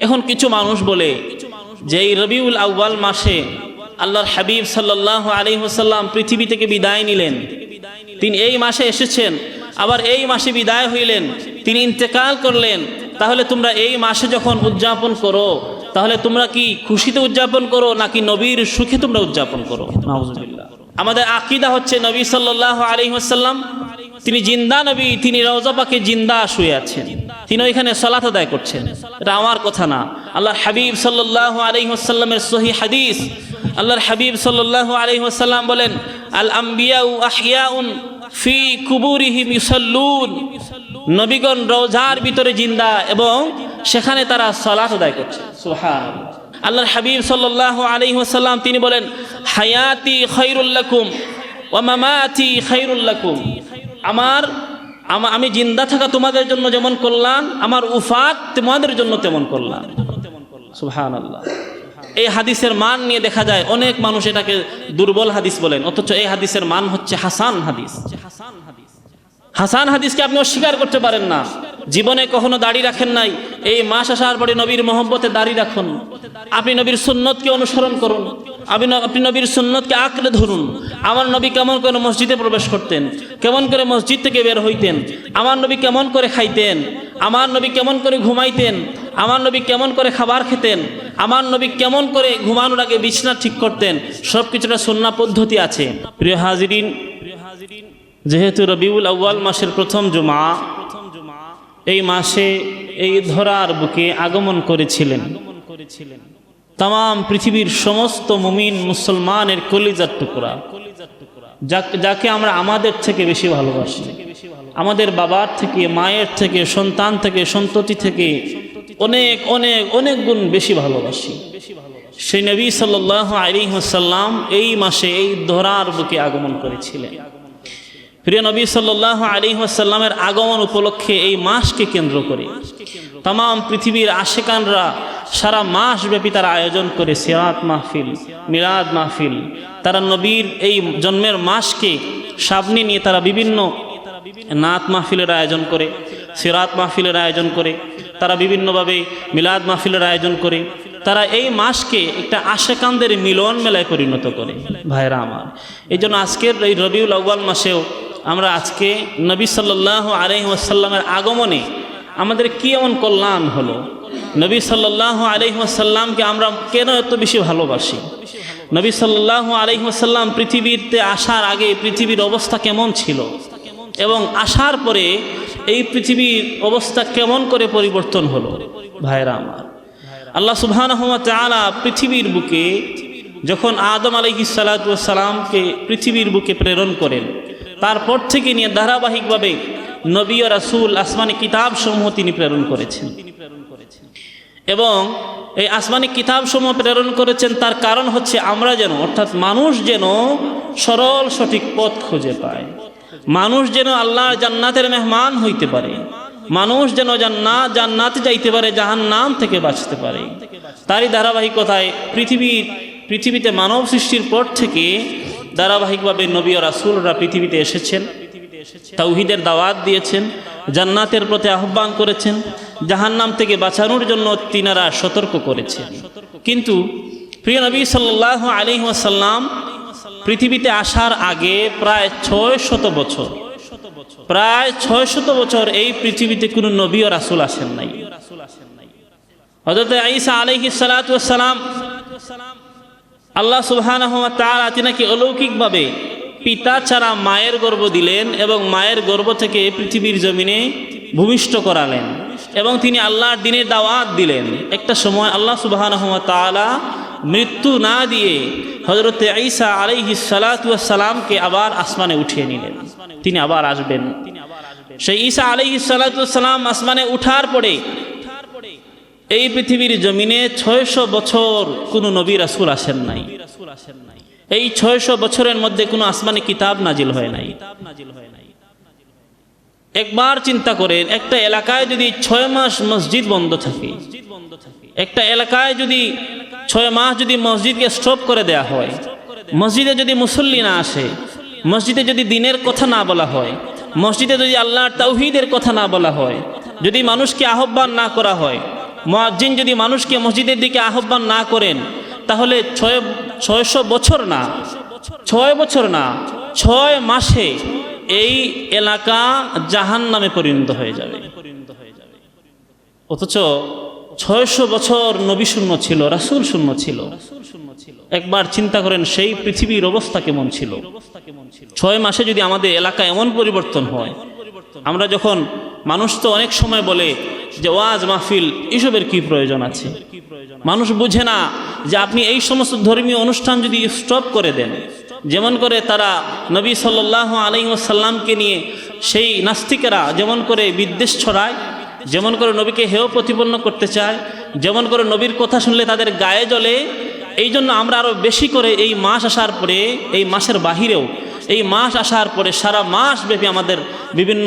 এখন কিছু মানুষ বলে যে এই রবিউল আউ্বাল মাসে আল্লাহর হাবিব সাল্লাহ আলী হোসাল্লাম পৃথিবী থেকে বিদায় নিলেন। তিনি এই মাসে এসেছেন, আবার এই মাসে বিদায় হইলেন, তিনি ইন্তেকাল করলেন। তাহলে তোমরা এই মাসে যখন উদযাপন করো, তাহলে তোমরা কি খুশিতে উদযাপন করো, নাকি নবীর সুখে তোমরা উদযাপন করো? আমাদের আকিদা হচ্ছে নবী সাল্লাহ আলী ওসাল্লাম তিনি জিন্দা নবী, তিনি রওজাপাকে জিন্দা শুয়ে আছেন। তিনি ওইখানে সলাত আদায় করছেন। এটা আমার কথা না। আল্লাহর হাবিব সাল্লাহ আলী ওসাল্লামের সহি হাদিস। আল্লাহর হাবিব সাল্লাহ আলী ওসাল্লাম বলেন আল আম্বিয়া আহিয়াউন ফি কুবুরিহিম ইউসাল্লুন। নবীগণ রোজার ভিতরে জিন্দা এবং সেখানে তারা সলাত আদায় করছে। সুবহান আল্লাহর হাবিব সাল্লাহ আলী ওসাল্লাম তিনি বলেন, হায়াতি খৈরুল্লাকুম মামাতি খৈরুল্লাকুম আমার, আমি জিন্দা থাকা তোমাদের জন্য যেমন করলাম, আমার উফাত তোমাদের জন্য তেমন করলাম। সুহান আল্লাহ এই হাদিসের মান নিয়ে দেখা যায়, অনেক মানুষ এটাকে দুর্বল হাদিস বলেন, অথচ এই হাদিসের মান হচ্ছে হাসান হাদিস। হাসান হাদিসকে আপনি অস্বীকার করতে পারেন না। জীবনে কখনো দাড়ি রাখেন নাই। এই মাস আসার পরে নবীর মোহব্বতে দাড়ি রাখুন। আপনি নবীর সুন্নতকে অনুসরণ করুন। আপনি আপনি নবীর সুন্নতকে আঁকড়ে ধরুন। আমার নবী কেমন করে মসজিদে প্রবেশ করতেন? কেমন করে মসজিদ থেকে বের হইতেন? আমার নবী কেমন করে খাইতেন? আমার নবী কেমন করে ঘুমাইতেন? আমার নবী কেমন করে খাবার খেতেন? আমার নবী কেমন করে ঘুমানোর আগে বিছনা ঠিক করতেন? সব কিছুটা সুন্না পদ্ধতি আছে। প্রিয় হাজিরিন প্রিয় হাজিরিন যেহেতু রবিউল আউ্য়াল মাসের প্রথম জুমা প্রথম জুমা এই মাসে এই ধরার বুকে আগমন করেছিলেন। তাম পৃথিবীর সমস্ত মুমিন মুসলমানের কলিজার টুকরা, যাক- আমরা আমাদের থেকে বেশি ভালোবাসি। আমাদের বাবার থেকে, মায়ের থেকে, সন্তান থেকে, সন্ততি থেকে অনেক অনেক অনেক গুণ বেশি ভালোবাসি। সেই নবী সাল্লাহ আলী সাল্লাম এই মাসে এই ধরার বুকে আগমন করেছিলেন। প্রিয় নবী সাল্লাহ আলী সাল্লামের আগমন উপলক্ষে এই মাসকে কেন্দ্র করে তাম পৃথিবীর আশেকানরা সারা মাস ব্যাপী তারা আয়োজন করে সিরাত মাহফিল মিরাদ মাহফিল। তারা নবীর এই জন্মের মাসকে সামনে নিয়ে তারা বিভিন্ন নাত মাহফিলের আয়োজন করে, সিরাত মাহফিলের আয়োজন করে, তারা বিভিন্নভাবে মিলাদ মাহফিলের আয়োজন করে। তারা এই মাসকে একটা আশেকানদের মিলন মেলায় পরিণত করে। ভাইরা আমার, এই জন্য আজকের এই রবিউল আউ্বাল মাসেও আমরা আজকে নবী সাল্লাহ আলহি ওয়াসাল্লামের আগমনে আমাদের কি এমন কল্যাণ হলো? নবী সাল্লাহ আলহি ওয়াসাল্লামকে আমরা কেন এত বেশি ভালোবাসি? নবী সাল্লাহ আলহি ওয়াসাল্লাম পৃথিবীতে আসার আগে পৃথিবীর অবস্থা কেমন ছিল? এবং আসার পরে এই পৃথিবীর অবস্থা কেমন করে পরিবর্তন হলো? ভাইরা আমার, আল্লাহ সুবহান পৃথিবীর বুকে যখন আদম আলহি সালাতামকে পৃথিবীর বুকে প্রেরণ করেন তারপর থেকে নিয়ে ধারাবাহিকভাবে নবী ও রাসুল আসমানি কিতাব সমূহ তিনি প্রেরণ করেছেন। এবং এই আসমানি কিতাব সমূহ প্রেরণ করেছেন তার কারণ হচ্ছে আমরা যেন, অর্থাৎ মানুষ যেন সরল সঠিক পথ খুঁজে পায়। মানুষ যেন আল্লাহর জান্নাতের মেহমান হইতে পারে। মানুষ যেন জান্নাত জান্নাতে যাইতে পারে জাহান নাম থেকে বাঁচতে পারে। তারই ধারাবাহিকতায় পৃথিবীর, পৃথিবীতে মানব সৃষ্টির পর থেকে ধারাবাহিকভাবে নবী ও রাসুলরা পৃথিবীতে এসেছেন, তাওহিদের দাওয়াত দিয়েছেন, জান্নাতের প্রতি আহ্বান করেছেন, জাহান্নাম থেকে বাঁচানোর জন্য তিনারা সতর্ক করেছেন। কিন্তু প্রিয় নবী সাল্লাহ আলী ওয়াসাল্লাম পৃথিবীতে আসার আগে প্রায় ছয় শত বছর, প্রায় ছয় শত বছর এই পৃথিবীতে কোনো নবী ও রাসুল আসেন নাই। হজরত ঈসা আলহি আল্লাহ সুবহান তারা তিনাকে অলৌকিকভাবে পিতা ছাড়া মায়ের গর্ভ দিলেন এবং মায়ের গর্ভ থেকে পৃথিবীর জমিনে ভূমিষ্ঠ করালেন এবং তিনি আল্লাহর দিনের দাওয়াত দিলেন। একটা সময় আল্লাহ সুবহান তালা মৃত্যু না দিয়ে হজরত ঈসা আলাইহি সালাতামকে আবার আসমানে উঠিয়ে নিলেন। তিনি আবার আসবেন। সেই ঈসা আলাইহি সালাতাম আসমানে উঠার পরে এই পৃথিবীর জমিনে ছয়শো বছর কোনো নবী রাসুল আসেন নাই। এই ছয়শো বছরের মধ্যে কোনো আসমানি কিতাব নাজিল হয় নাই। একবার চিন্তা করেন, একটা এলাকায় যদি ছয় মাস মসজিদ বন্ধ থাকে, একটা এলাকায় যদি ছয় মাস যদি মসজিদকে স্টপ করে দেয়া হয়, মসজিদে যদি মুসল্লি না আসে, মসজিদে যদি দিনের কথা না বলা হয়, মসজিদে যদি আল্লাহর তৌহিদের কথা না বলা হয়, যদি মানুষকে আহ্বান না করা হয় মোয়াজ্জিন যদি মানুষকে মসজিদের দিকে আহ্বান না করেন, তাহলে ছয়, ছয়শো বছর না, ছয় বছর না, ছয় মাসে এই এলাকা জাহান নামে পরিণত হয়ে যাবে। অথচ ছয়শো বছর নবী শূন্য ছিল, রাসুল শূন্য ছিল। একবার চিন্তা করেন, সেই পৃথিবীর অবস্থা কেমন ছিল? ছয় মাসে যদি আমাদের এলাকা এমন পরিবর্তন হয়, আমরা যখন মানুষ তো অনেক সময় বলে যে ওয়াজ মাহফিল, এসবের কি প্রয়োজন আছে? মানুষ বুঝে না যে আপনি এই সমস্ত ধর্মীয় অনুষ্ঠান যদি স্টপ করে দেন, যেমন করে তারা নবী সাল্লাহ আলাইসাল্লামকে নিয়ে সেই নাস্তিকেরা যেমন করে বিদ্বেষ ছড়ায়, যেমন করে নবীকে হেয় প্রতিপন্ন করতে চায়, যেমন করে নবীর কথা শুনলে তাদের গায়ে জ্বলে এই জন্য আমরা আরও বেশি করে এই মাস আসার পরে, এই মাসের বাহিরেও এই মাস আসার পরে সারা মাস ব্যাপী আমাদের বিভিন্ন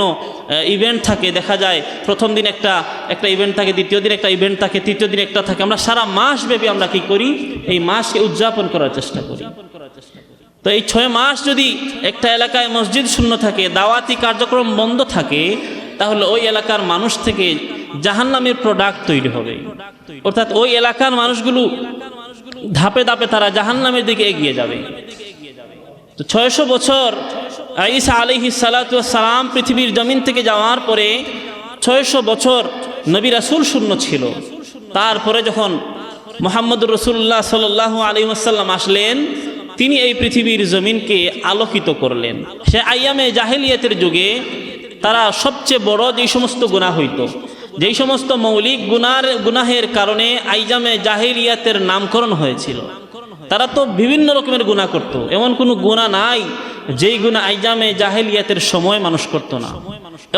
ইভেন্ট থাকে। দেখা যায়, প্রথম দিন একটা একটা ইভেন্ট থাকে, দ্বিতীয় দিন একটা ইভেন্ট থাকে, তৃতীয় দিন একটা থাকে। আমরা সারা মাস ব্যাপী আমরা কি করি? এই মাসকে উদযাপন করার চেষ্টা করি। তো এই ছয় মাস যদি একটা এলাকায় মসজিদ শূন্য থাকে, দাওয়াতি কার্যক্রম বন্ধ থাকে, তাহলে ওই এলাকার মানুষ থেকে জাহান্নামের প্রোডাক্ট তৈরি হবে। অর্থাৎ ওই এলাকার মানুষগুলো ধাপে ধাপে তারা জাহান্নামের দিকে এগিয়ে যাবে। তো ছয়শো বছর ঈসা আলিহি সালাম পৃথিবীর জমিন থেকে যাওয়ার পরে ছয়শো বছর নবী রাসুল শূন্য ছিল। তারপরে যখন মোহাম্মদুর রসুল্লাহ সাল আলী আসাল্লাম আসলেন, তিনি এই পৃথিবীর জমিনকে আলোকিত করলেন। সে আইয়ামে জাহেলিয়াতের যুগে তারা সবচেয়ে বড় যেই সমস্ত গুণা হইত যেই সমস্ত মৌলিক গুনার গুনাহের কারণে আইজামে জাহেলিয়াতের নামকরণ হয়েছিল। তারা তো বিভিন্ন রকমের গুণা করত। এমন কোনো গুণা নাই যেই গুণা আইজামে জাহেলিয়াতের সময় মানুষ করত না।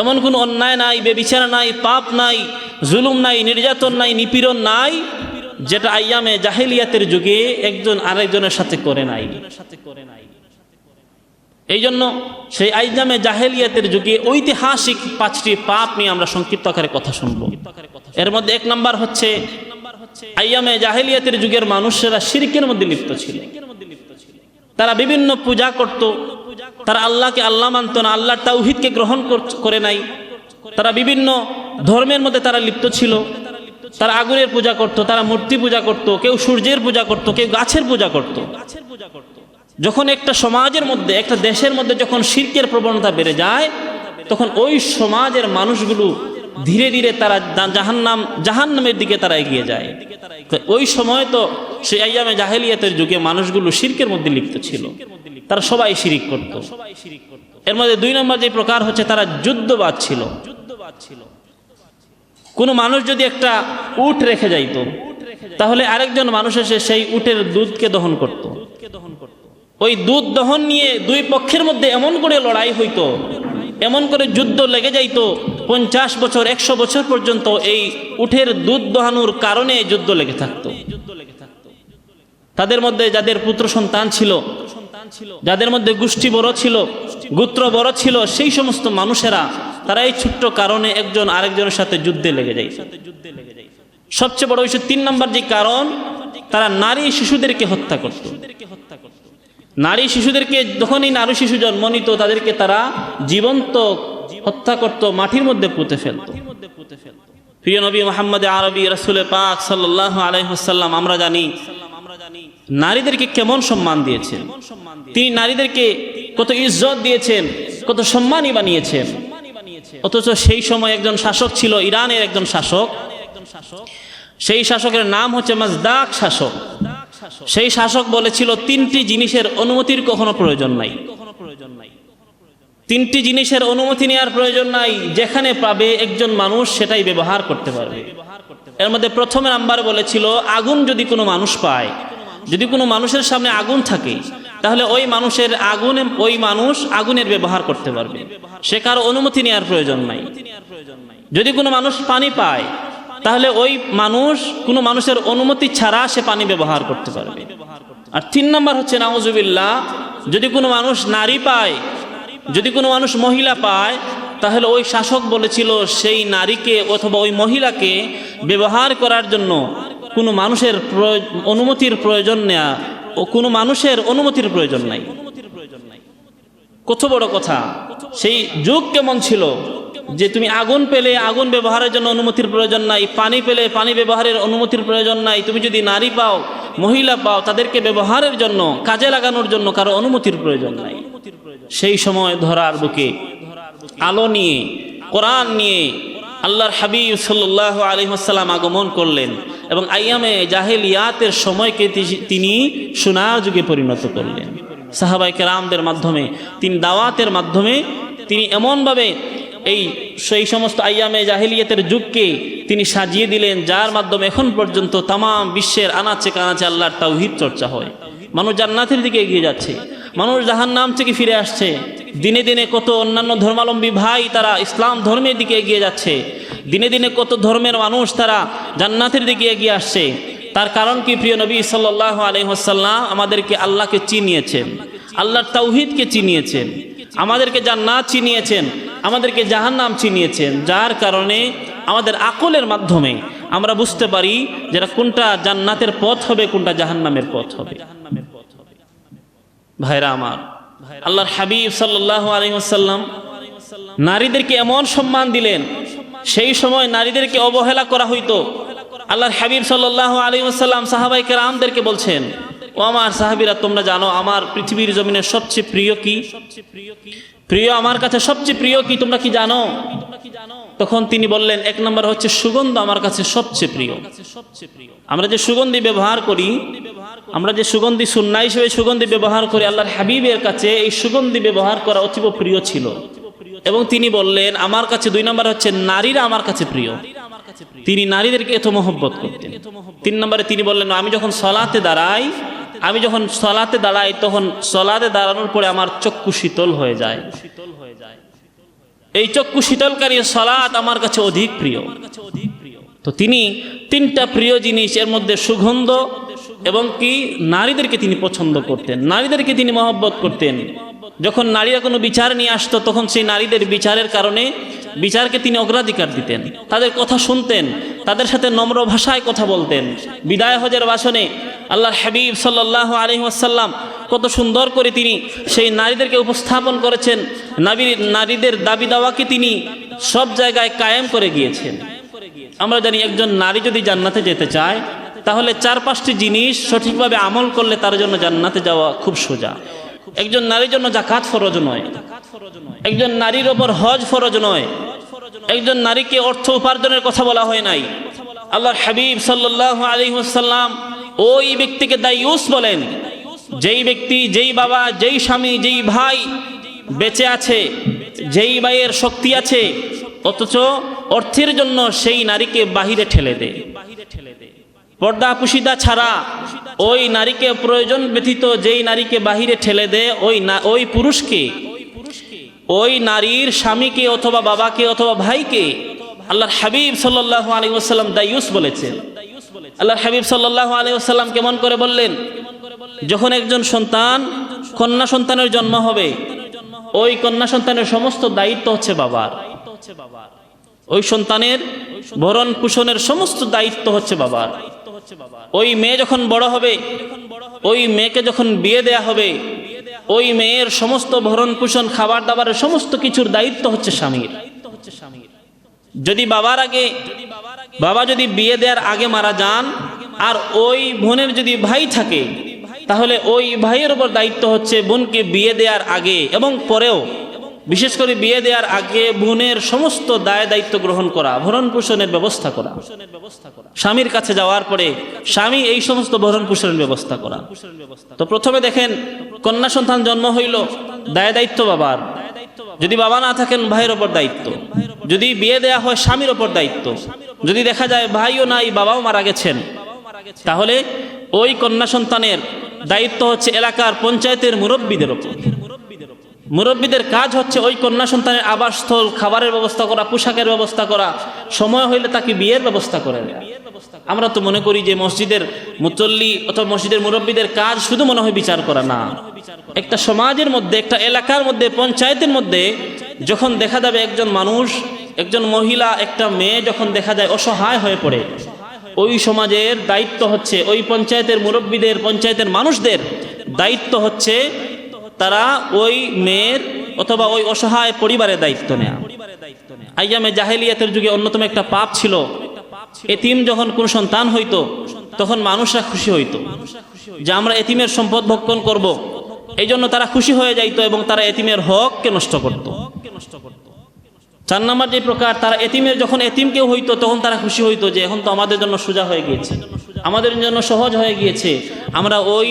এমন কোনো অন্যায় নাই বেবিচারা নাই পাপ নাই জুলুম নাই নির্যাতন নাই নিপীড়ন নাই যেটা আইয়ামে জাহেলিয়াতের যুগে একজন আরেকজনের সাথে করে নাই। এই জন্য সেই আইজামে জাহেলিয়াতের যুগে ঐতিহাসিক পাঁচটি পাপ নিয়ে আমরা সংক্ষিপ্ত আকারে কথা শুনব। এর মধ্যে এক নাম্বার হচ্ছে আইয়ামে জাহেলিয়াতের যুগের মানুষেরা শিরকের মধ্যে লিপ্ত ছিল। তারা বিভিন্ন পূজা করত। তারা আল্লাহকে আল্লাহ মানত না আল্লাহর তাউহিদকে গ্রহণ করে নাই। তারা বিভিন্ন ধর্মের মধ্যে তারা লিপ্ত ছিল। তারা আগুনের পূজা করত তারা মূর্তি পূজা করত কেউ সূর্যের পূজা করত কেউ গাছের পূজা করত। যখন একটা সমাজের মধ্যে একটা দেশের মধ্যে যখন শিল্পের প্রবণতা বেড়ে যায় তখন ওই সমাজের মানুষগুলো ধীরে ধীরে তারা জাহান্নাম, জাহান্নামের দিকে তারা এগিয়ে যায়। ওই সময় তো সেই আইয়ামে জাহেলিয়াতের যুগে মানুষগুলো শির্কের মধ্যে লিপ্ত ছিল। তারা সবাই শিরিক করত। এর মধ্যে দুই নম্বর যে প্রকার হচ্ছে, তারা যুদ্ধবাদ ছিল। কোনো মানুষ যদি একটা উট রেখে যাইতো, তাহলে আরেকজন মানুষ এসে সেই উটের দুধকে দহন করত। ওই দুধ দহন নিয়ে দুই পক্ষের মধ্যে এমন করে লড়াই হইতো এমন করে যুদ্ধ লেগে যাইতো, পঞ্চাশ বছর, একশো বছর পর্যন্ত এই উঠের দুধ দহানোর কারণে যুদ্ধ লেগে থাকতো। তাদের মধ্যে যাদের পুত্র সন্তান ছিল, যাদের মধ্যে গোষ্ঠী বড় ছিল, গোত্র বড় ছিল, সেই সমস্ত মানুষেরা তারা এই ছোট্ট কারণে একজন আরেকজনের সাথে যুদ্ধে লেগে যায়। সবচেয়ে বড় হচ্ছে তিন নম্বর যে কারণ, তারা নারী শিশুদেরকে হত্যা করত। নারী শিশুদেরকে যখনই নারী শিশু জন্ম নিত, তাদেরকে তারা জীবন্ত হত্যা করত, মাটির মধ্যে পুঁতে ফেলত। প্রিয় নবী মোহাম্মদ আরবি রসুল পাক সাল্লাহ আলহ্লাম আমরা জানি, নারীদেরকে কেমন সম্মান দিয়েছেন। তিনি নারীদেরকে কত ইজ্জত দিয়েছেন, কত সম্মানই বানিয়েছেন। অথচ সেই সময় একজন শাসক ছিল, ইরানের একজন শাসক। সেই শাসকের নাম হচ্ছে মাজদাক শাসক। সেই শাসক বলেছিল, তিনটি জিনিসের অনুমতির কখনো প্রয়োজন নাই। তিনটি জিনিসের অনুমতি নেওয়ার প্রয়োজন নাই, যেখানে পাবে একজন মানুষ সেটাই ব্যবহার করতে পারবে। এর মধ্যে প্রথম নাম্বার বলেছিল, আগুন যদি কোনো মানুষ পায়, যদি কোনো মানুষের সামনে আগুন থাকে, তাহলে ওই মানুষের আগুনে, ওই মানুষ আগুনের ব্যবহার করতে পারবে। সে কারও অনুমতি নেওয়ার প্রয়োজন নাই। যদি কোনো মানুষ পানি পায় তাহলে ওই মানুষ, কোনো মানুষের অনুমতি ছাড়া সে পানি ব্যবহার করতে পারবে। আর তিন নম্বর হচ্ছে নাওজুবিল্লাহ যদি কোনো মানুষ নারী পায়, যদি কোনো মানুষ মহিলা পায়, তাহলে ওই শাসক বলেছিল সেই নারীকে অথবা ওই মহিলাকে ব্যবহার করার জন্য কোনো মানুষের অনুমতির প্রয়োজন নেয়া, ও কোনো মানুষের অনুমতির প্রয়োজন নাই। কত বড় কথা। সেই যুগ কেমন ছিল? যে তুমি আগুন পেলে, আগুন ব্যবহারের জন্য অনুমতির প্রয়োজন নাই, পানি পেলে পানি ব্যবহারের অনুমতির প্রয়োজন নাই, তুমি যদি নারী পাও, মহিলা পাও, তাদেরকে ব্যবহারের জন্য, কাজে লাগানোর জন্য কারও অনুমতির প্রয়োজন নাই। সেই সময় ধরার বুকে, আলো নিয়ে, কোরআন নিয়ে আল্লাহর হাবিব সাল্লাহ আলহিহাসাল্লাম আগমন করলেন এবং আইয়ামে জাহেলিয়াতের সময়কে তিনি সোনার যুগে পরিণত করলেন। সাহাবাই কেরামদের মাধ্যমে, তিনি দাওয়াতের মাধ্যমে তিনি এমনভাবে এই সেই সমস্ত আইয়ামে জাহিলিয়াতের যুগকে তিনি সাজিয়ে দিলেন, যার মাধ্যমে এখন পর্যন্ত তাম বিশ্বের আনাচে কানাচে আল্লাহর তাওহিদ চর্চা হয়। মানুষ জান্নাতের দিকে এগিয়ে যাচ্ছে, মানুষ জাহান নাম থেকে ফিরে আসছে। দিনে দিনে কত অন্যান্য ধর্মাবলম্বী ভাই তারা ইসলাম ধর্মের দিকে এগিয়ে যাচ্ছে। দিনে দিনে কত ধর্মের মানুষ তারা জান্নাতের দিকে এগিয়ে আসছে। তার কারণ কি প্রিয় নবী সাল্লাহ আলহিহাসাল্লাম আমাদেরকে আল্লাহকে চিনিয়েছেন, আল্লাহর তাওহিদকে চিনিয়েছেন। আমাদেরকে জান্নাত চিনিয়েছেন, আমাদেরকে জাহান্নাম চিনিয়েছেন, যার কারণে আমাদের আকলের মাধ্যমে আমরা বুঝতে পারি যেটা কোনটা জান্নাতের পথ হবে, কোনটা জাহান্নামের পথ হবে। ভাইরা আমার, আল্লাহর হাবিব আলহিহাসাল্লাম নারীদেরকে এমন সম্মান দিলেন, সেই সময় নারীদেরকে অবহেলা করা হইতো। আল্লাহর হাবিব সাল্লাহ আলী আসাল্লাম সাহাবাই কেরামদেরকে বলছেন ও আমার সাহাবিরা, তোমরা জানো আমার পৃথিবীর জমিনের সবচেয়ে প্রিয় কি? প্রিয় আমার কাছে সবচেয়ে প্রিয় কি, তোমরা কি জানো? তখন তিনি বললেন, এক নম্বর হচ্ছে সুগন্ধ আমার কাছে সবচেয়ে প্রিয়। আমরা যে সুগন্ধি ব্যবহার করি, আমরা যে সুগন্ধি সুন্না হিসেবে সুগন্ধি ব্যবহার করি, আল্লাহর হাবিবের কাছে এই সুগন্ধি ব্যবহার করা অতীব প্রিয় ছিল। এবং তিনি বললেন, আমার কাছে দুই নম্বর হচ্ছে নারীরা আমার কাছে প্রিয়। তিনি নারীদেরকে এত মহব্বত করতেন। তিন নম্বরে তিনি বললেন, আমি যখন সলাতে দাঁড়াই আমি যখন সলাতে দাঁড়াই, তখন সলাতে দাঁড়ানোর পরে আমার চক্ষু শীতল হয়ে যায়। শীতল হয়ে যায় এই চক্ষু শীতলকারী সলাৎ আমার কাছে অধিক প্রিয়। তো তিনি তিনটা প্রিয় জিনিস, এর মধ্যে সুগন্ধ এবং কি? নারীদেরকে তিনি পছন্দ করতেন। নারীদেরকে তিনি মহব্বত করতেন। যখন নারীরা কোনো বিচার নিয়ে আসতো, তখন সেই নারীদের বিচারের কারণে বিচারকে তিনি অগ্রাধিকার দিতেন। তাদের কথা শুনতেন, তাদের সাথে নম্র ভাষায় কথা বলতেন। বিদায় হজের বাসনে আল্লাহর হাবিব সাল্লাহ আলহি আসাল্লাম কত সুন্দর করে তিনি সেই নারীদেরকে উপস্থাপন করেছেন। নারী নারীদের দাবি দাওয়াকে তিনি সব জায়গায় কায়েম করে গিয়েছেন। আমরা জানি একজন নারী যদি জান্নাতে যেতে চায়, তাহলে চার পাঁচটি জিনিস সঠিকভাবে আমল করলে তার জন্য জান্নাতে যাওয়া খুব সোজা। একজন নারীর জন্য জাকাত ফরজ নয়। একজন নারীর ওপর হজ ফরজ নয়। একজন নারীকে অর্থ উপার্জনের কথা বলা হয় নাই। আল্লাহর হাবিব সাল্লাহ আলী সাল্লাম ওই ব্যক্তিকে দায়ুস বলেন, যেই ব্যক্তি, যেই বাবা, যেই স্বামী, যেই ভাই বেঁচে আছে, যেই ভাইয়ের শক্তি আছে, অথচ অর্থের জন্য সেই নারীকে বাহিরে ঠেলে দেয়। পর্দা পুশিদা ছাড়া ওই নারীকে প্রয়োজন ব্যতীত যেই নারীকে বাহিরে ঠেলে দেয় ওই না, ওই পুরুষকে ওই নারীর স্বামীকে অথবা বাবাকে অথবা ভাইকে আল্লাহর হাবিব সাল্লাহ আলী ওসাল্লাম দায়ুস বলেছেন। আল্লাহর হাবিব সাল্লাহ আলী ওসাল্লাম কেমন করে বললেন? যখন একজন সন্তান কন্যা সন্তানের জন্ম হবে, ওই কন্যা সন্তানের সমস্ত দায়িত্ব হচ্ছে বাবার। ওই সন্তানের ভরণ পোষণের সমস্ত দায়িত্ব হচ্ছে বাবার। ওই মেয়ে যখন বড় হবে ওই মেয়েকে যখন বিয়ে দেয়া হবে ওই মেয়ের সমস্ত ভরণ পোষণ খাবার দাবারের সমস্ত কিছুর দায়িত্ব হচ্ছে স্বামীর। যদি বাবার আগে বাবা যদি বিয়ে দেওয়ার আগে মারা যান আর ওই বোনের যদি ভাই থাকে তাহলে ওই ভাইয়ের উপর দায়িত্ব হচ্ছে বোনকে বিয়ে দেওয়ার আগে এবং পরেও। বিশেষ করে বিয়ে দেওয়ার আগে বোনের সমস্ত দায় দায়িত্ব গ্রহণ করা ভরণ পোষণের ব্যবস্থা করা, স্বামীর কাছে যাওয়ার পরে স্বামী এই সমস্ত ভরণ পোষণের ব্যবস্থা করা। তো প্রথমে দেখেন, কন্যা সন্তান জন্ম হইল, দায় দায়িত্ব বাবার। যদি বাবা না থাকেন, ভাইয়ের ওপর দায়িত্ব। যদি বিয়ে দেয়া হয়, স্বামীর ওপর দায়িত্ব। যদি দেখা যায় ভাইও নাই, বাবাও মারা গেছেন, তাহলে ওই কন্যা সন্তানের দায়িত্ব হচ্ছে এলাকার পঞ্চায়েতের মুরব্বীদের ওপর। মুরব্বীদের কাজ হচ্ছে ওই কন্যা সন্তানের আবাসস্থল, খাবারের ব্যবস্থা করা, পোশাকের ব্যবস্থা করা। সময় হইলে তাকে বিয়ের ব্যবস্থা করে আমরা তো মনে করি যে মসজিদের মুচল্লি অথবা মসজিদের মুরব্বীদের কাজ শুধু মনে হয় বিচার করা না। একটা সমাজের মধ্যে, একটা এলাকার মধ্যে, পঞ্চায়েতের মধ্যে যখন দেখা যাবে একজন মানুষ, একজন মহিলা, একটা মেয়ে যখন দেখা যায় অসহায় হয়ে পড়ে, ওই সমাজের দায়িত্ব হচ্ছে ওই পঞ্চায়েতের মুরব্বীদের, পঞ্চায়েতের মানুষদের দায়িত্ব হচ্ছে তারা ওই মেয়ের অথবা ওই অসহায় পরিবারের দায়িত্ব নেয়া আইয়ামে জাহেলিয়াতের যুগে অন্যতম একটা পাপ ছিল, এতিম যখন কোন সন্তান হইতো, তখন মানুষরা খুশি হইতো যে আমরা এতিমের সম্পদ ভক্ষণ করব। এই জন্য তারা খুশি হয়ে যাইতো এবং তারা এতিমের হককে নষ্ট করত চার নম্বর যে প্রকার তারা এতিমের যখন এতিম কেউ হইতো, তখন তারা খুশি হইতো যে এখন তো আমাদের জন্য সোজা হয়ে গিয়েছে। আমাদের জন্য সহজ হয়ে গিয়েছে। আমরা ওই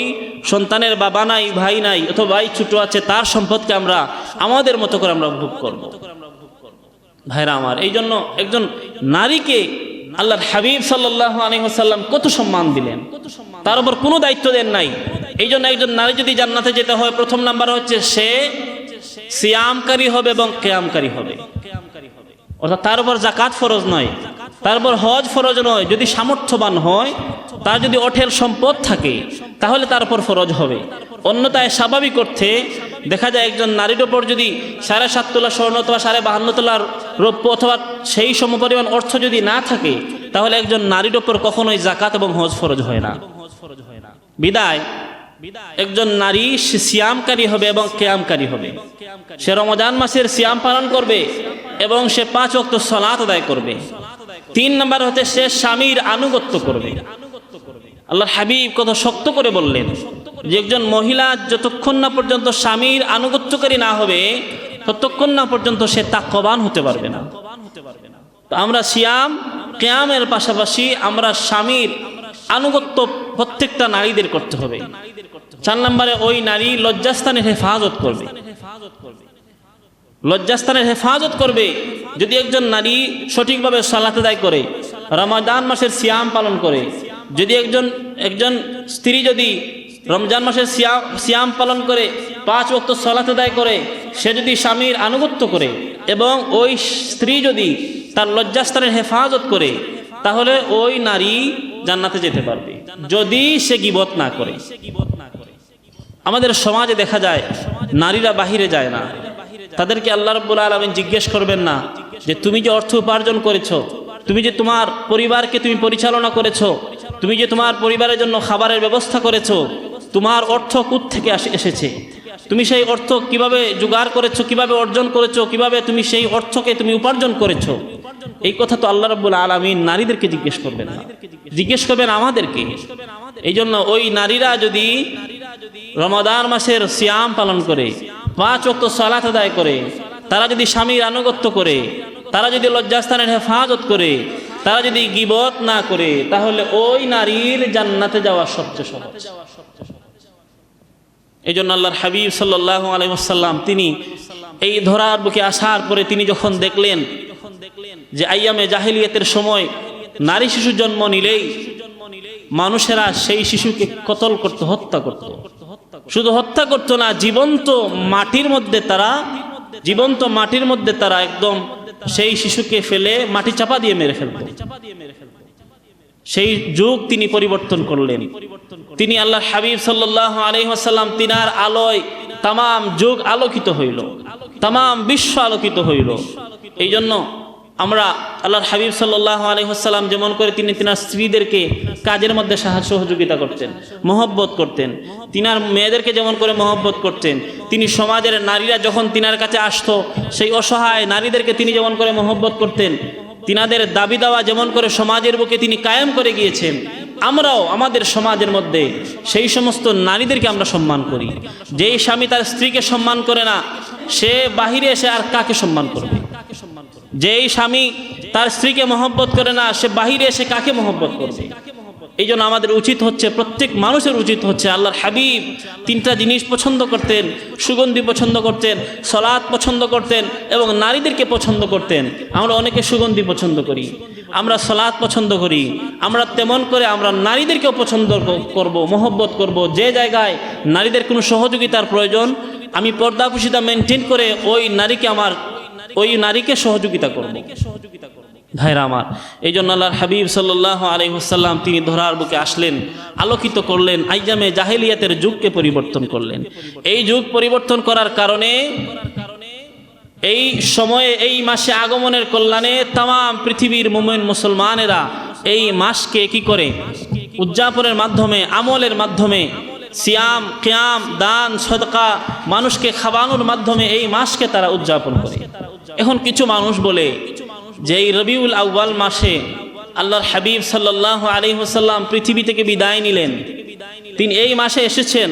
সন্তানের বাবা নাই, ভাই নাই অথবা ভাই ছোট আছে, তার সম্পদকে আমরা, আমাদের মতো করে আমরা ভোগ করব। ভাইরা আমার, এই জন্য একজন নারীকে আল্লাহর হাবিব সাল্লাহ আলহিহাসাল্লাম কত সম্মান দিলেন। তার উপর কোনো দায়িত্ব দেন নাই। এই জন্য একজন নারী যদি জান্নাতে যেতে হয়, প্রথম নাম্বার হচ্ছে সে সিয়ামকারী হবে এবং কেয়ামকারী হবে। অর্থাৎ তার উপর জাকাত ফরজ নয়। তার উপর হজ ফরজ নয়। যদি সামর্থ্যবান হয়, তার যদি অঠের সম্পদ থাকে, তাহলে তার উপর ফরজ হবে। অন্যতায় স্বাভাবিক অর্থে দেখা যায় একজন নারীর ওপর যদি সাড়ে সাত তোলা স্বর্ণ অথবা সাড়ে বাহান্ন তোলার রৌপ্য অথবা সেই সমপরিমাণ অর্থ যদি না থাকে, তাহলে একজন নারীর ওপর কখনোই জাকাত এবং হজ ফরজ হয় না। বিদায়। একজন নারী সে সিয়ামকারী হবে এবং কেয়ামকারী হবে। সে রমজান মাসের সিয়াম পালন করবে এবং সে পাঁচ অক্ত সলাত আদায় করবে। তিন নম্বর হতে সে স্বামীর আনুগত্য করবে। আল্লাহ হাবিব কত শক্ত করে বললেন যে একজন মহিলা যতক্ষণ না পর্যন্ত স্বামীর আনুগত্যকারী না হবে, ততক্ষণ না পর্যন্ত সে তাকবান হতে পারবে না। তো আমরা সিয়াম, কেয়ামের পাশাপাশি আমরা স্বামীর আনুগত্য প্রত্যেকটা নারীদের করতে হবে। চার নম্বরে ওই নারী লজ্জাস্থানের হেফাজত করবে। লজ্জাস্থানের হেফাজত করবে যদি একজন নারী সঠিকভাবে সালাত আদায় করে, রমাদান মাসের সিয়াম পালন করে। যদি একজন একজন স্ত্রী যদি রমজান মাসের সিয়াম সিয়াম পালন করে, পাঁচ ওক্ত সলাত আদায় করে, সে যদি স্বামীর আনুগত্য করে এবং ওই স্ত্রী যদি তার লজ্জাস্থানের হেফাজত করে তাহলে ওই নারী জান্নাতে যেতে পারবে। যদি সে গিবত না করে। আমাদের সমাজে দেখা যায়, নারীরা বাহিরে যায় না। তাদেরকে আল্লাহ রব্বুল আলমিন জিজ্ঞেস করবেন না যে, তুমি যে অর্থ উপার্জন করেছ, তুমি যে তোমার পরিবারকে তুমি পরিচালনা করেছ, তুমি যে তোমার পরিবারের জন্য খাবারের ব্যবস্থা করেছ, তোমার অর্থ কুত থেকে এসেছে? তুমি সেই অর্থ কীভাবে জোগাড় করেছ, কীভাবে অর্জন করেছ, কীভাবে তুমি সেই অর্থকে তুমি উপার্জন করেছ? এই কথা তো আল্লাহ রব্বুল আলমিন নারীদেরকে জিজ্ঞেস করবেন জিজ্ঞেস করবেন আমাদেরকে। এই জন্য ওই নারীরা যদি রমাদান মাসের সিয়াম পালন করে, পাঁচ অক্ত সালাত আদায় করে, তারা যদি স্বামীর আনুগত্য করে, তারা যদি লজ্জাস্থানের হেফাজত করে, তারা যদি গিবত না করে, তাহলে ওই নারীর জান্নাতে যাওয়া সবচেয়ে সহজ। এই জন্য আল্লাহর হাবিব সাল্লাহ আলহাম তিনি এই ধরার বুকে আসার পরে তিনি যখন দেখলেন যে আইয়ামে জাহিলিয়াতের সময় নারী শিশু জন্ম নিলেই মানুষেরা সেই শিশুকে কতল করত, হত্যা করত। শুধু হত্যা করত না, জীবন্ত মাটির মধ্যে তারা, জীবন্ত মাটির মধ্যে তারা একদম সেই শিশুকে ফেলে মাটি চাপা দিয়ে মেরে ফেলত। সেই যুগ তিনি পরিবর্তন করলেন। তিনি আল্লাহ হাবিব সাল্লাহ আলহিহাসাল্লাম তিনার আলোয় তাম যুগ আলোকিত হইল। তাম বিশ্ব আলোকিত হইল। এই জন্য আমরা আল্লাহর হাবিব সাল্লাহ আলহিহাসাল্লাম যেমন করে তিনি তিনার স্ত্রীদেরকে কাজের মধ্যে সাহায্য সহযোগিতা করতেন, মহব্বত করতেন, তিনার মেয়েদেরকে যেমন করে মহব্বত করতেন, তিনি সমাজের নারীরা যখন তিনার কাছে আসতো, সেই অসহায় নারীদেরকে তিনি যেমন করে মহব্বত করতেন, তিনাদের দাবি দাওয়া যেমন করে সমাজের বুকে তিনি কায়েম করে গিয়েছেন, আমরাও আমাদের সমাজের মধ্যে সেই সমস্ত নারীদেরকে আমরা সম্মান করি। যেই স্বামী তার স্ত্রীকে সম্মান করে না, সে বাহিরে এসে আর কাকে সম্মান করবে? যেই স্বামী তার স্ত্রীকে মহব্বত করে না, সে বাহিরে এসে কাকে মহব্বত করবে? এই জন্য আমাদের উচিত হচ্ছে, প্রত্যেক মানুষের উচিত হচ্ছে আল্লাহর হাবিব তিনটা জিনিস পছন্দ করতেন, সুগন্ধি পছন্দ করতেন সলাদ পছন্দ করতেন এবং নারীদেরকে পছন্দ করতেন। আমরা অনেকে সুগন্ধি পছন্দ করি, আমরা সলাদ পছন্দ করি, আমরা তেমন করে আমরা নারীদেরকেও পছন্দ করব, মহব্বত করব। যে জায়গায় নারীদের কোনো সহযোগিতার প্রয়োজন, আমি পর্দা কুশিতা মেনটেন করে ওই নারীকে আমার ওই নারীকে সহযোগিতা করব। ভাইরা আমার এই জন্য আল্লাহর হাবিব সাল্লাহ আলহিহাসাল্লাম তিনি ধরার বুকে আসলেন, আলোকিত করলেন, আইজামে জাহেলিয়াতের যুগকে পরিবর্তন করলেন। এই যুগ পরিবর্তন করার কারণে এই সময়ে, এই মাসে আগমনের কল্যাণে তাম পৃথিবীর মোমেন মুসলমানেরা এই মাসকে কি করে? উদযাপনের মাধ্যমে, আমলের মাধ্যমে সিয়াম, কিয়াম, দান, সদকা, মানুষকে খাওয়ানোর মাধ্যমে এই মাসকে তারা উদযাপন করে। এখন কিছু মানুষ বলে যে এই রবিউল আউ্বাল মাসে আল্লাহর হাবিব সাল্লাহ আলী হোসাল্লাম পৃথিবী থেকে বিদায় নিলেন, তিনি এই মাসে এসেছেন,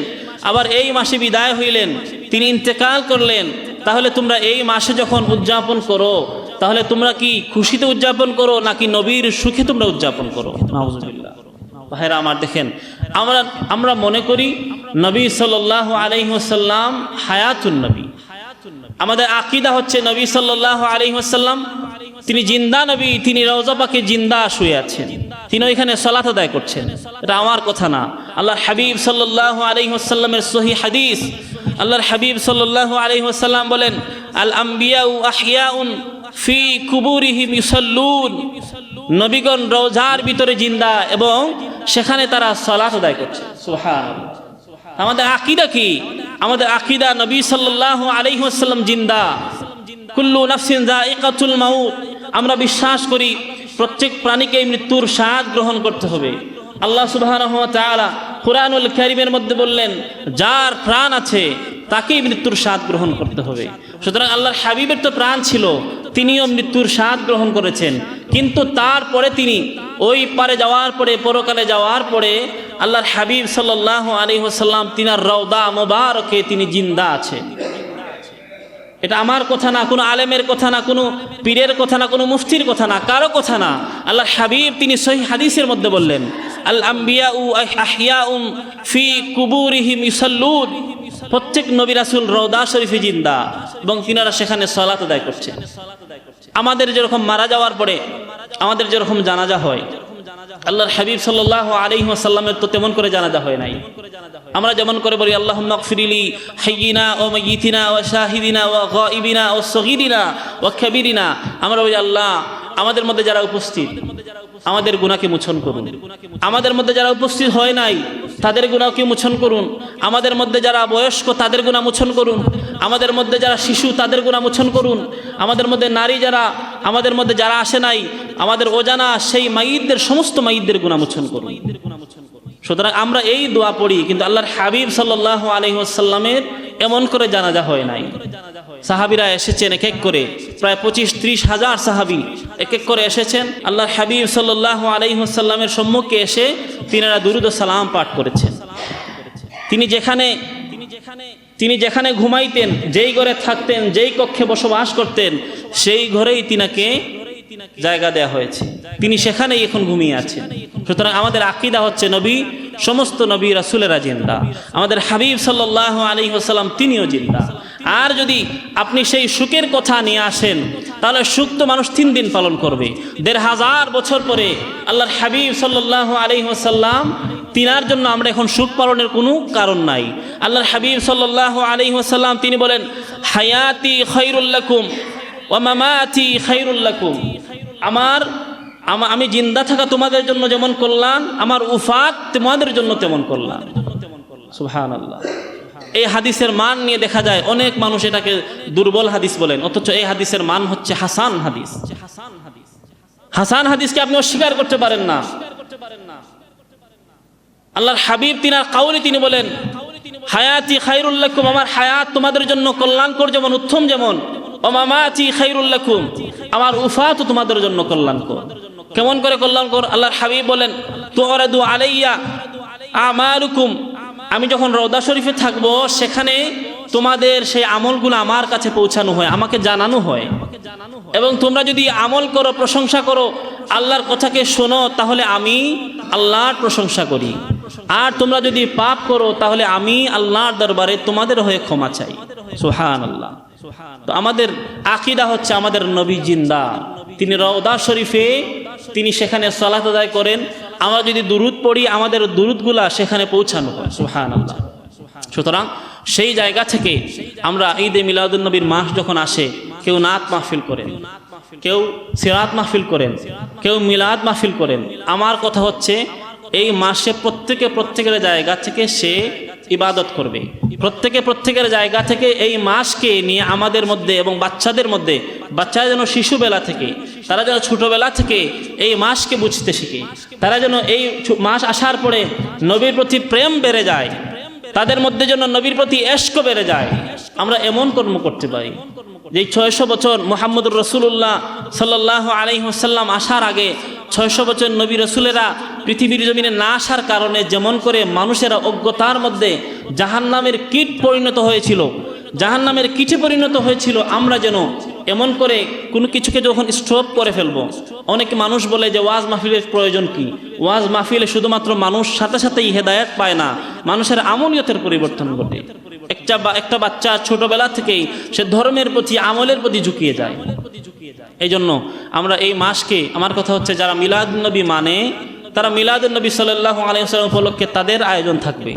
আবার এই মাসে বিদায় হইলেন, তিনি ইন্তেকাল করলেন, তাহলে তোমরা এই মাসে যখন উদযাপন করো, তাহলে তোমরা কি খুশিতে উদযাপন করো, নাকি নবীর সুখে তোমরা উদযাপন করো? ভাইরা আমার দেখেন, আমরা আমরা মনে করি নবী সাল্লাহ আলহিহাসাল্লাম হায়াতুন নবী। আমাদের আকিদা হচ্ছে নবী সাল্লাহ আলহিহাসাল্লাম তিনি জিন্দা নবী, তিনি রওজাপাকে জিন্দা শুয়ে আছেন। তিনি ওইখানে সলাত আদায় করছেন। এটা আমার কথা না। আল্লাহ হাবিব সাল্লাহ আলহিহাসাল্লামের সহি হাদিস। আল্লাহর হাবিব সাল্লাহ আলহিহাসাল্লাম বলেন, আল আম্বিয়াউ আহিয়াউন ফি কুবুরিহিম ইউসাল্লুন। নবীগণ রোজার ভিতরে জিন্দা এবং সেখানে তারা সলাত আদায় করছে। সুহান আমাদের আকিদা কি? আমাদের আকিদা নবী সাল্লাহ আলহিহাসাল্লাম জিন্দা। কুল্লু নাফসিন জাইকাতুল মাউত। আমরা বিশ্বাস করি প্রত্যেক প্রাণীকে মৃত্যুর স্বাদ গ্রহণ করতে হবে। আল্লাহ তাআলা কুরআনুল কারীমের মধ্যে বললেন, যার প্রাণ আছে তাকেই মৃত্যুর স্বাদ গ্রহণ করতে হবে। সুতরাং আল্লাহর হাবিবের তো প্রাণ ছিল, তিনিও মৃত্যুর স্বাদ গ্রহণ করেছেন। কিন্তু তারপরে তিনি ওই পারে যাওয়ার পরে, পরকালে যাওয়ার পরে আল্লাহর হাবিব সাল্লাহ আলী হোসাল্লাম তিনার রওদা মোবারকে তিনি জিন্দা আছেন। এটা আমার কথা না, কোনো আলেমের কথা না, কোনো পীরের কথা না, কোনো মুফতির কথা না, কারও কথা না। আল্লাহ হাবিব তিনি সহি হাদিসের মধ্যে বললেন আল আম্বিয়া উম ফি কুবুরিহিম প্রত্যেক নবী রাসুল রওদা শরীফে জিন্দা এবং তিনারা সেখানে সলাত আদায় করছেন আমাদের যেরকম মারা যাওয়ার পরে আমাদের যেরকম জানাজা হয়, আল্লাহর হাবিব সাল্লাহ আলাইহি ওয়াসাল্লামের তো তেমন করে জানাজা হয় নাই। আমরা যেমন করে বলি আল্লাহ মকফিরিলি হাইয়িনা ও মাইয়িতিনা ও শাহিদিনা ও গাইবিনা ও সগিরিনা ও খাবিরিনা আমরা বলি, আল্লাহ, আমাদের মধ্যে যারা উপস্থিত আমাদের গুণাকে মোচন করুন। আমাদের মধ্যে যারা উপস্থিত হয় নাই, তাদের গুণাকে মোচন করুন। আমাদের মধ্যে যারা বয়স্ক, তাদের গুণা মোচন করুন। আমাদের মধ্যে যারা শিশু, তাদের গুণা মোচন করুন। আমাদের মধ্যে নারী যারা, আমাদের মধ্যে যারা আসে নাই, আমাদের অজানা সেই মাইদদের সমস্ত মাইদদের গুণা মোচন করুন। সুতরাং আমরা এই দোয়া পড়ি, কিন্তু আল্লাহর হাবিব সাল্লাহ আলহিহাসাল্লামের এমন করে জানাজা হয় নাই। সাহাবিরা এসেছেন এক এক করে। প্রায় পঁচিশ ত্রিশ হাজার সাহাবি এক এক করে এসেছেন। আল্লাহ হাবিব সাল্লাহ আলহিহাসাল্লামের সম্মুখে এসে তিনারা দুরুদ সালাম পাঠ করেছেন। তিনি যেখানে তিনি যেখানে ঘুমাইতেন, যেই ঘরে থাকতেন, যেই কক্ষে বসবাস করতেন, সেই ঘরেই তিনাকে জায়গা দেয়া হয়েছে। তিনি সেখানেই এখন ঘুমিয়ে আছেন। সুতরাং আমাদের আকিদা হচ্ছে নবী, সমস্ত নবী রাসুলেরা জিন্দা। আমাদের হাবিব সাল্লাহ আলী হাসাল্লাম তিনিও জিন্দা। আর যদি আপনি সেই সুখের কথা নিয়ে আসেন, তাহলে সুখ তো মানুষ তিন দিন পালন করবে। দেড় হাজার বছর পরে আল্লাহর হাবিব সাল্লাহ আলী হাসাল্লাম তিনার জন্য আমরা এখন সুখ পালনের কোনো কারণ নাই। আল্লাহর হাবিব সাল্লাহ আলী হাসাল্লাম তিনি বলেন, হায়াতি খৈরুল্লাকুম ও মামাতি খৈরুল্লাকুম আমার, আমি জিন্দা থাকা তোমাদের জন্য যেমন করলাম, আমার উফাত তোমাদের জন্য তেমন করলাম। সুহান আল্লাহ এই হাদিসের মান নিয়ে দেখা যায়, অনেক মানুষ এটাকে দুর্বল হাদিস বলেন, অথচ এই হাদিসের মান হচ্ছে হাসান হাদিস। হাসান হাদিসকে আপনি অস্বীকার করতে পারেন না। আল্লাহর হাবিব তিনার কাউলি তিনি বলেন, হায়াতি খাইরুল্লাকুম আমার হায়াত তোমাদের জন্য কল্যাণকর যেমন, উত্তম যেমন। ও মামাতি খাইরুল্লাকুম আমার উফাত তোমাদের জন্য কল্যাণকর। কেমন করে কল্যাণকর? আল্লাহর হাবিব বলেন তোরাদু আলাইয়া আমালুকুম আমি যখন রওদা শরীফে থাকব, সেখানে তোমাদের সেই আমলগুলো আমার কাছে পৌঁছানো হয়, আমাকে জানানো হয়। এবং তোমরা যদি আমল করো, প্রশংসা করো, আল্লাহর কথাকে শোনো, তাহলে আমি আল্লাহর প্রশংসা করি। আর তোমরা যদি পাপ করো, তাহলে আমি আল্লাহর দরবারে তোমাদের হয়ে ক্ষমা চাই। সুহান আল্লাহ তো আমাদের আকিদা হচ্ছে আমাদের নবী জিন্দা। তিনি রওদা শরীফে তিনি সেখানে সলাত আদায় করেন। আমরা যদি দুরুদ পড়ি, আমাদের দুরুদগুলা সেখানে পৌঁছানো হয়। সুহান আল্লাহ সুতরাং সেই জায়গা থেকে আমরা ঈদে মিলাদুলনবীর মাস যখন আসে, কেউ নাত মাহফিল করেন, কেউ সিরাত মাহফিল করেন, কেউ মিলাদ মাহফিল করেন। আমার কথা হচ্ছে, এই মাসে প্রত্যেকে প্রত্যেকের জায়গা থেকে সে ইবাদত করবে। প্রত্যেকে প্রত্যেকের জায়গা থেকে এই মাসকে নিয়ে আমাদের মধ্যে এবং বাচ্চাদের মধ্যে, বাচ্চারা যেন শিশুবেলা থেকে, তারা যেন ছোটোবেলা থেকে এই মাসকে বুঝতে শিখে। তারা যেন এই মাস আসার পরে নবীর প্রতি প্রেম বেড়ে যায়, তাদের মধ্যে যেন নবীর প্রতি এশক বেড়ে যায়। আমরা এমন কর্ম করতে পারি যে ছয়শো বছর মোহাম্মদুর রসুল্লাহ সাল্লাহ আলহিহাসাল্লাম আসার আগে ছয়শো বছর নবী রসুলেরা পৃথিবীর জমিনে না আসার কারণে যেমন করে মানুষেরা অজ্ঞতার মধ্যে জাহান্নামের কীট পরিণত হয়েছিল, জাহান্নামের কিটে পরিণত হয়েছিল, আমরা যেন এমন করে কোনো কিছুকে যখন স্টপ করে ফেলব। অনেক মানুষ বলে যে ওয়াজ মাহফিলের প্রয়োজন কি? ওয়াজ মাহফিলে শুধুমাত্র মানুষ সাথে সাথেই হেদায়েত পায় না, মানুষের আমলিয়তের পরিবর্তন ঘটে। একটা একটা বাচ্চা ছোটবেলা থেকেই সে ধর্মের প্রতি, আমলের প্রতি ঝুঁকিয়ে যায়। এই জন্য আমরা এই মাসকে, আমার কথা হচ্ছে যারা মিলাদ নবী মানে তারা মিলাদ নবী সাল্লাহ আলাইসাল্লাম উপলক্ষে তাদের আয়োজন থাকবে।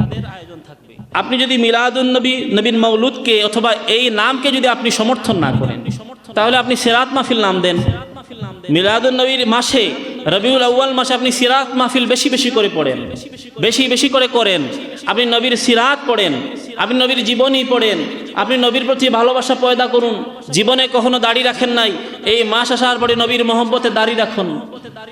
আপনি যদি মিলাদুন নবী নবীন মৌলুদকে অথবা এই নামকে যদি আপনি সমর্থন না করেন, তাহলে আপনি সেরাত মাহফিল নাম দেন। মিলাদুন নবীর মাসে রবিউল আউ্য়াল মাসে আপনি সিরাত মাহফিল বেশি বেশি করে পড়েন। বেশি বেশি করে করেন। আপনি নবীর সিরাত পড়েন। আপনি নবীর জীবনী পড়েন। আপনি নবীর প্রতি ভালোবাসা পয়দা করুন। জীবনে কখনো দাড়ি রাখেন নাই। এই মাস আসার পরে নবীর মোহব্বতে দাড়ি রাখুন।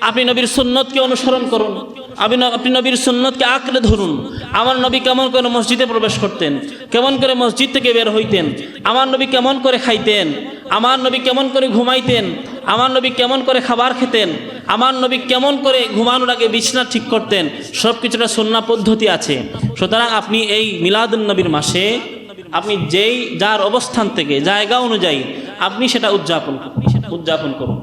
আপনি নবীর সুন্নতকে অনুসরণ করুন। আপনি আপনি নবীর সুন্নতকে আঁকড়ে ধরুন। আমার নবী কেমন করে মসজিদে প্রবেশ করতেন? কেমন করে মসজিদ থেকে বের হইতেন? আমার নবী কেমন করে খাইতেন? আমার নবী কেমন করে ঘুমাইতেন? আমার নবী কেমন করে খাবার খেতেন? আমার নবী কেমন করে ঘুমানোর আগে বিছনা ঠিক করতেন? সব কিছুটা সন্না পদ্ধতি আছে। সুতরাং আপনি এই মিলাদুল নবীর মাসে আপনি যেই, যার অবস্থান থেকে, জায়গা অনুযায়ী আপনি সেটা উদযাপন উদযাপন করুন।